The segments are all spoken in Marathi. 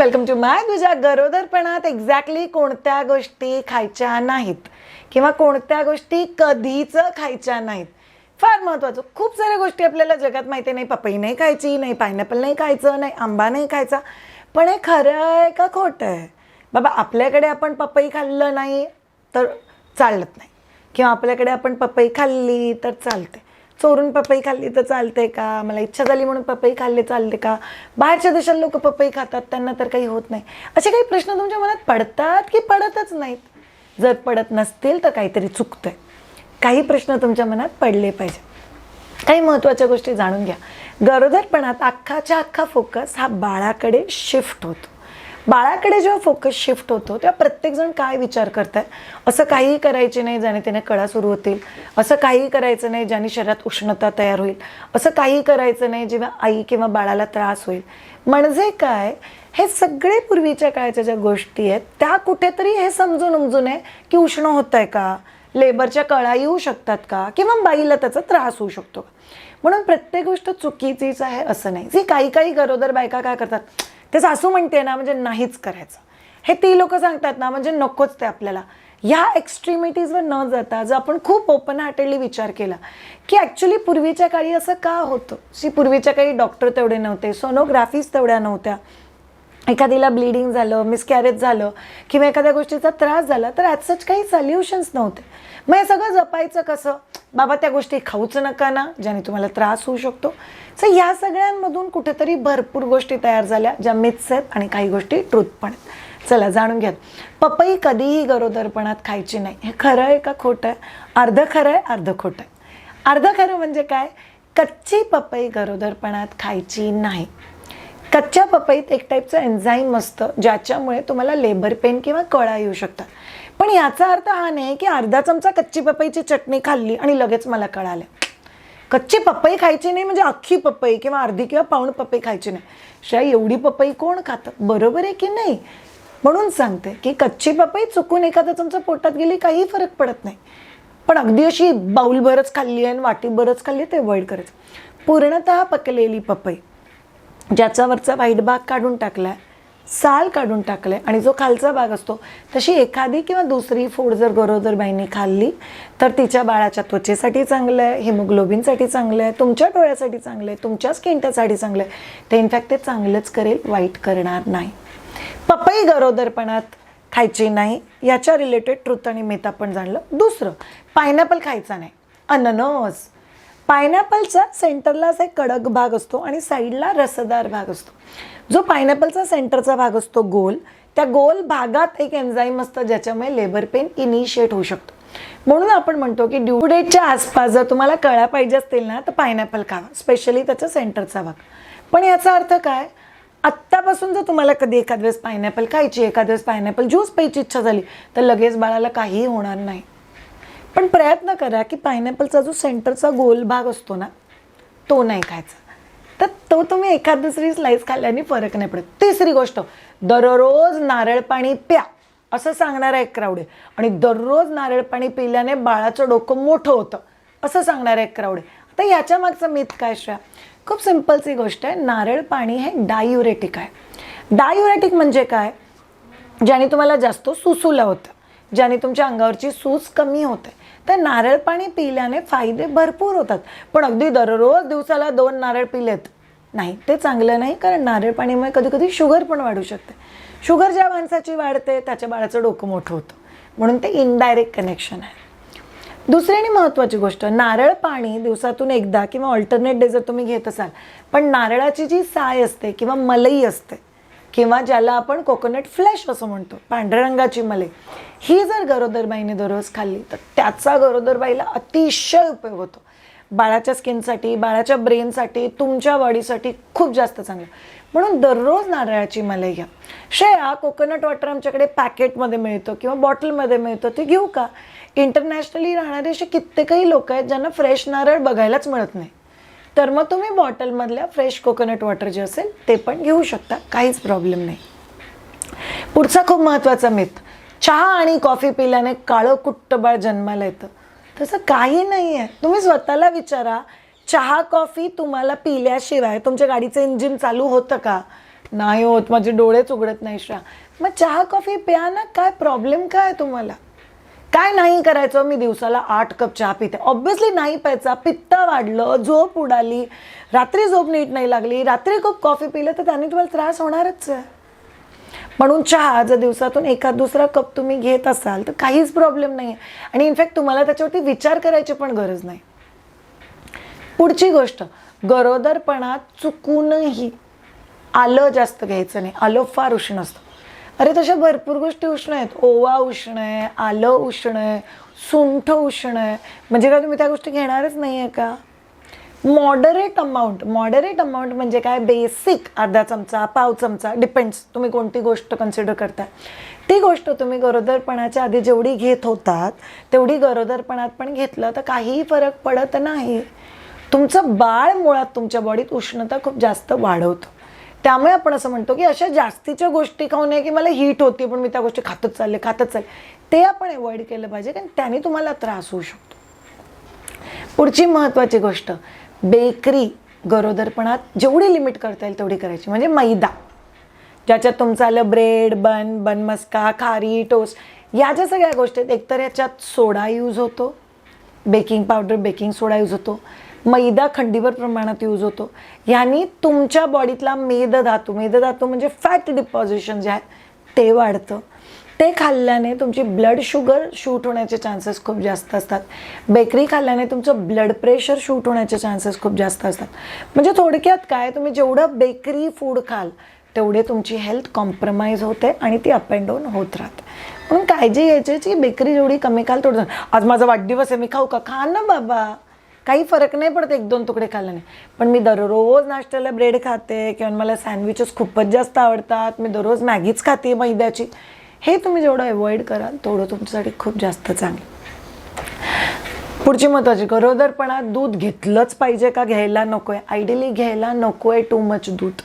वेलकम टू माय तुझ्या गरोदरपणात एक्झॅक्टली कोणत्या गोष्टी खायच्या नाहीत? किंवा कोणत्या गोष्टी कधीच खायच्या नाहीत? फार महत्त्वाचं खूप साऱ्या गोष्टी आपल्याला जगात माहिती नाही. पपई नाही खायची नाही पायनॅपल नाही खायचं नाही आंबा नाही खायचा. पण हे खरं आहे का खोटं आहे? बाबा आपल्याकडे आपण पपई खाल्लं नाही तर चालत नाही. किंवा आपल्याकडे आपण पपई खाल्ली तर चालते. चोरून पपई खाल्ली तर चालते का? मला इच्छा झाली म्हणून पपई खाल्ली चालते का? बाहेरच्या देशात लोक पपई खातात त्यांना तर काही होत नाही. असे काही प्रश्न तुमच्या मनात पडतात की पडतच नाहीत? जर पडत नसतील तर काहीतरी चुकतंय. काही प्रश्न तुमच्या मनात पडले पाहिजे. काही महत्त्वाच्या गोष्टी जाणून घ्या. गरोदरपणात अख्खाच्या अख्खा फोकस हा बाळाकडे शिफ्ट होतो. बाळाकडे जेव्हा फोकस शिफ्ट होतो तेव्हा प्रत्येकजण काय विचार करतात? असं काहीही करायचे नाही ज्याने त्याने कळा सुरू होतील. असं काहीही करायचं नाही ज्याने शरीरात उष्णता तयार होईल. असं काहीही करायचं नाही जेव्हा आई किंवा बाळाला त्रास होईल. म्हणजे काय? हे सगळे पूर्वीच्या काळाच्या ज्या गोष्टी आहेत त्या कुठेतरी हे समजून उमजून आहे की उष्ण होत आहे का? लेबरच्या कळा येऊ शकतात का? किंवा बाईला त्याचा त्रास होऊ शकतो का? म्हणून प्रत्येक गोष्ट चुकीचीच आहे असं नाही. जी काही काही गरोदर बायका काय करतात? ते सासू म्हणते ना म्हणजे नाहीच करायचं. हे ती लोक सांगतात ना म्हणजे नकोच ते आपल्याला. ह्या एक्स्ट्रीमिटीजवर न जाता जर आपण खूप ओपन हार्टेडली विचार केला की ॲक्च्युली पूर्वीच्या काळी असं का होतं? की पूर्वीच्या काळी डॉक्टर तेवढे नव्हते सोनोग्राफीज तेवढ्या नव्हत्या. एखादीला ब्लिडिंग झालं मिसकॅरेज झालं किंवा एखाद्या गोष्टीचा त्रास झाला तर ॲज सच काही सल्युशन्स नव्हते. मग हे सगळं जपायचं कसं? बाबा त्या गोष्टी खाऊच नका ना ज्याने तुम्हाला त्रास होऊ शकतो. सो या सगळ्यांमधून कुठेतरी भरपूर गोष्टी तयार झाल्या ज्या मिथ्स आहेत आणि काही गोष्टी ट्रूथ पण आहेत. चला जाणून घ्या पपई कधीही गरोदरपणात खायची नाही. हे खरं आहे का खोटं आहे? अर्धं खरं आहे अर्धं खोटं आहे. अर्धं खरं म्हणजे काय? कच्ची पपई गरोदरपणात खायची नाही. कच्च्या पपईत एक टाईपचं एन्झाईम असतं ज्याच्यामुळे तुम्हाला लेबर पेन किंवा कळा येऊ शकतात. पण याचा अर्थ हा नाही की अर्धा चमचा कच्ची पपईची चटणी खाल्ली आणि लगेच मला कळालं. कच्ची पपई खायची नाही म्हणजे अख्खी पपई किंवा अर्धी किंवा पाऊण पपई खायची नाही. शिवाय एवढी पपई कोण खातं? बरोबर आहे की नाही? म्हणून सांगते की कच्ची पपई चुकून एखादा चमचा पोटात गेली काही फरक पडत नाही. पण अगदी अशी बाऊलभरच खाल्ली आहे आणि वाटीभरच खाल्ली ते अवॉइड करायचं. पूर्णतः पकलेली पपई. ज्याच्यावरचा वाईट भाग काढून टाकला साल काढून टाकले आणि जो खालचा भाग असतो तशी एखादी किंवा दुसरी फूड जर गरोदर बाईने खाल्ली तर तिच्या बाळाच्या त्वचेसाठी चांगलं आहे हिमोग्लोबिनसाठी चांगलं आहे तुमच्या डोळ्यासाठी चांगलं आहे तुमच्या स्किनच्यासाठी चांगलं आहे. ते इनफॅक्ट ते चांगलंच करेल वाईट करणार नाही. पपई गरोदरपणात खायची नाही याच्या रिलेटेड ट्रुथ आणि मेथ आपण जाणलं. दुसरं पायनॅपल खायचा नाही. अननस पायनॅपलचा सेंटरला असा एक कडक भाग असतो आणि साईडला रसदार भाग असतो. जो पायनॅपलचा सेंटरचा भाग असतो गोल त्या गोल भागात एक एन्झाईम असतं ज्याच्यामुळे लेबर पेन इनिशिएट होऊ शकतो. म्हणून आपण म्हणतो की ड्यू डेटच्या आसपास जर तुम्हाला कळा पाहिजे असतील ना तर पायनॅपल खावा स्पेशली त्याचा सेंटरचा भाग. पण याचा अर्थ काय? आत्तापासून जर तुम्हाला कधी एखाद वेळेस पायनॅपल खायची एखाद वेळेस पायनॅपल ज्यूस प्यायची इच्छा झाली तर लगेच बाळाला काहीही होणार नाही. पण प्रयत्न करा की पायनॅपलचा जो सेंटरचा गोल भाग असतो ना तो नाही खायचा. तर तो तुम्ही एखाद दुसरी स्लाईस खाल्ल्याने फरक नाही पडत. तिसरी गोष्ट दररोज नारळ पाणी प्या असं सांगणारा एक क्राऊड आहे. आणि दररोज नारळ पाणी पिल्याने बाळाचं डोकं मोठं होतं असं सांगणारा एक क्राऊड आहे. आता याच्या मागचं मिथ काय श्रेया? खूप सिम्पलची गोष्ट आहे. नारळ पाणी हे डायुरेटिक आहे. डायुरेटिक म्हणजे काय? ज्याने तुम्हाला जास्त सुसूला होतं. ज्याने तुमच्या अंगावरची सूज कमी होते. तर नारळ पाणी पिल्याने फायदे भरपूर होतात. पण अगदी दररोज दिवसाला दोन नारळ पिलेत. नाही ते चांगलं नाही कारण नारळ पाणीमुळे कधी कधी शुगर पण वाढू शकते. शुगर ज्या माणसाची वाढते त्याच्या बाळाचं डोकं मोठं होतं. म्हणून ते इनडायरेक्ट कनेक्शन आहे. दुसरी आणि महत्त्वाची गोष्ट नारळ पाणी दिवसातून एकदा किंवा ऑल्टरनेट डे जर तुम्ही घेत असाल पण नारळाची जी साय असते किंवा मलई असते किंवा ज्याला आपण कोकोनट फ्लॅश असं म्हणतो पांढऱ्या रंगाची मलई ही जर गरोदरबाईने दररोज खाल्ली तर त्याचा गरोदरबाईला अतिशय उपयोग होतो. बाळाच्या स्किनसाठी बाळाच्या ब्रेनसाठी तुमच्या बॉडीसाठी खूप जास्त चांगलं. म्हणून दररोज नारळाची मलई घ्या. श्रेया कोकोनट वॉटर आमच्याकडे पॅकेटमध्ये मिळतो किंवा बॉटलमध्ये मिळतो ते घेऊ का? इंटरनॅशनली राहणारे असे कित्येकही लोक आहेत ज्यांना फ्रेश नारळ बघायलाच मिळत नाही. तर मग तुम्ही बॉटलमधल्या फ्रेश कोकोनट वॉटर जे असेल ते पण घेऊ शकता काहीच प्रॉब्लेम नाही. पुढचा खूप महत्त्वाचा मिथ चहा आणि कॉफी पिल्याने काळं कुट्टबाळ जन्माला येतं. तसं काही नाही आहे तुम्ही स्वतःला विचारा चहा कॉफी तुम्हाला पिल्याशिवाय तुमच्या गाडीचं इंजिन चालू होतं का? नाही होत माझे डोळेच उघडत नाही श्रा मग चहा कॉफी प्या ना काय प्रॉब्लेम काय आहे तुम्हाला? काय नाही करायचं? मी दिवसाला आठ कप चहा पिते. ऑब्व्हियसली नाही प्यायचा. पित्त वाढलं झोप उडाली. रात्री झोप नीट नाही लागली. रात्री खूप कॉफी पिलं तर त्याने तुम्हाला त्रास होणारच आहे. म्हणून चहा जर दिवसातून एखाद दुसरा कप तुम्ही घेत असाल तर काहीच प्रॉब्लेम नाही आहे आणि इनफॅक्ट तुम्हाला त्याच्यावरती विचार करायची पण गरज नाही. पुढची गोष्ट. गरोदरपणात चुकूनही आलं जास्त घ्यायचं नाही. आलं फार उष्ण असतं अरे तशा भरपूर गोष्टी उष्ण आहेत. ओवा उष्ण आहे आलं उष्ण आहे सुंठ उष्ण आहे. म्हणजे काय तुम्ही त्या गोष्टी घेणारच नाही आहे का? मॉडरेट अमाऊंट मॉडरेट अमाऊंट म्हणजे काय? बेसिक अर्धा चमचा पाव चमचा डिपेंड्स तुम्ही कोणती गोष्ट कन्सिडर करताय. ती गोष्ट तुम्ही गरोदरपणाच्या आधी जेवढी घेत होतात तेवढी गरोदरपणात पण घेतलं तर काहीही फरक पडत नाही. तुमचं बाळ मुळात तुमच्या बॉडीत उष्णता खूप जास्त वाढवतं. त्यामुळे आपण असं म्हणतो की अशा जास्तीच्या गोष्टी खाऊ नये की मला हीट होती पण मी त्या गोष्टी खातच चालले खातच चालले. ते आपण अवॉइड केलं पाहिजे कारण त्याने तुम्हाला त्रास होऊ शकतो. पुढची महत्त्वाची गोष्ट बेकरी गरोदरपणात जेवढी लिमिट करता येईल तेवढी करायची. म्हणजे मैदा ज्याच्यात तुमचं आलं ब्रेड बन बन मस्का खारी टोस्ट या ज्या सगळ्या गोष्टी आहेत एकतर याच्यात सोडा यूज होतो baking powder baking soda use होतो. मैदा खंडीभर प्रमाणात यूज होतो. ह्यानी तुमच्या बॉडीतला मेदधातू मेदधातू म्हणजे फॅट डिपॉझिशन जे आहे ते वाढतं. ते खाल्ल्याने तुमची ब्लड शुगर शूट होण्याचे चान्सेस खूप जास्त असतात. बेकरी खाल्ल्याने तुमचं ब्लड प्रेशर शूट होण्याचे चान्सेस खूप जास्त असतात. म्हणजे थोडक्यात काय तुम्ही जेवढं बेकरी फूड खाल तेवढे तुमची हेल्थ कॉम्प्रमाइज होते आणि ती अप अँड डाऊन होत राहते. म्हणून काळजी घ्यायची की बेकरी जेवढी कमी खाल तेवढं आज माझा वाढदिवस आहे मी खाऊ का? खा ना बाबा. काही फरक नाही पडत एक दोन तुकडे खाल्ल्याने. पण मी दररोज नाश्त्याला ब्रेड खाते किंवा मला सँडविचेस खूपच जास्त आवडतात. मी दररोज मॅगीच खाते मैद्याची. हे तुम्ही जेवढं अवॉइड कराल तेवढं तुमच्यासाठी खूप जास्त चांगलं. पुढची महत्त्वाची गरोदरपणात दूध घेतलंच पाहिजे का घ्यायला नको आहे आयडियली घ्यायला नको आहे टू मच दूध.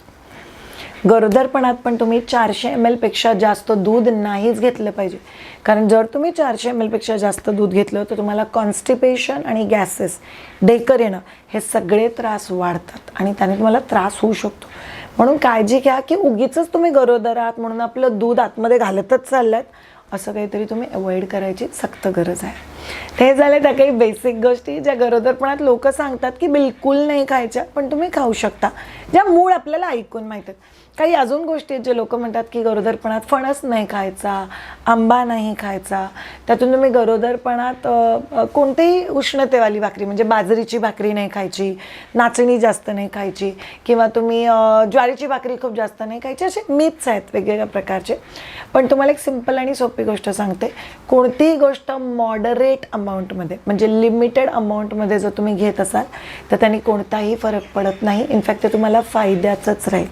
गरोदरपणात पण तुम्ही चारशे एम एलपेक्षा जास्त दूध नाहीच घेतलं पाहिजे. कारण जर तुम्ही चारशे एम एलपेक्षा जास्त दूध घेतलं तर तुम्हाला कॉन्स्टिपेशन आणि गॅसेस डेकर येणं हे सगळे त्रास वाढतात आणि त्याने तुम्हाला त्रास होऊ शकतो. म्हणून काळजी घ्या की उगीच तुम्ही गरोदर आहात म्हणून आपलं दूध आतमध्ये घालतच चाललं असं काहीतरी तुम्ही अवॉइड करायची सक्त गरज आहे. हे झाले त्या काही बेसिक गोष्टी ज्या गरोदरपणात लोक सांगतात की बिलकुल नाही खायच्या पण तुम्ही खाऊ शकता. ज्या मूळ आपल्याला ऐकून माहीत आहेत. काही अजून गोष्टी आहेत जे लोक म्हणतात की गरोदरपणात फणस नाही खायचा आंबा नाही खायचा. त्यातून तुम्ही गरोदरपणात कोणतीही उष्णतेवाली भाकरी म्हणजे बाजरीची भाकरी नाही खायची नाचणी जास्त नाही खायची किंवा तुम्ही ज्वारीची भाकरी खूप जास्त नाही खायची असे मिथ्स आहेत वेगवेगळ्या प्रकारचे. पण तुम्हाला एक सिंपल आणि सोपी गोष्ट सांगते. कोणतीही गोष्ट मॉडरेट अमाऊंटमध्ये म्हणजे लिमिटेड अमाऊंटमध्ये जर तुम्ही घेत असाल तर त्यांनी कोणताही फरक पडत नाही. इनफॅक्ट ते तुम्हाला फायद्याचंच राहील.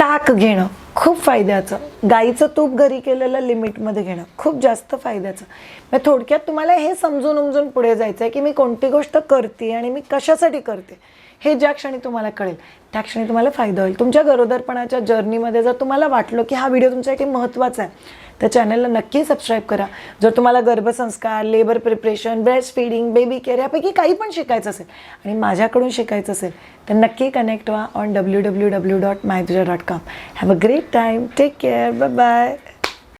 ताक घेणं खूप फायद्याचं. गाईचं तूप घरी केलेलं लिमिटमध्ये घेणं खूप जास्त फायद्याचं. मग थोडक्यात तुम्हाला हे समजून उमजून पुढे जायचं आहे की मी कोणती गोष्ट करते आणि मी कशासाठी करते. हे ज्या क्षणी तुम्हाला कळेल त्या क्षणी तुम्हाला फायदा होईल. तुमच्या गरोदरपणाच्या जर्नीमध्ये जर तुम्हाला वाटलं की हा व्हिडिओ तुमच्यासाठी महत्त्वाचा आहे तर चॅनलला नक्की सबस्क्राईब करा. जर तुम्हाला गर्भसंस्कार labour preparation breastfeeding baby care यापैकी काही पण शिकायचं असेल आणि माझ्याकडून शिकायचं असेल तर नक्की कनेक्ट व्हा on W W W dot मायदुजा dot com have a great time take care bye bye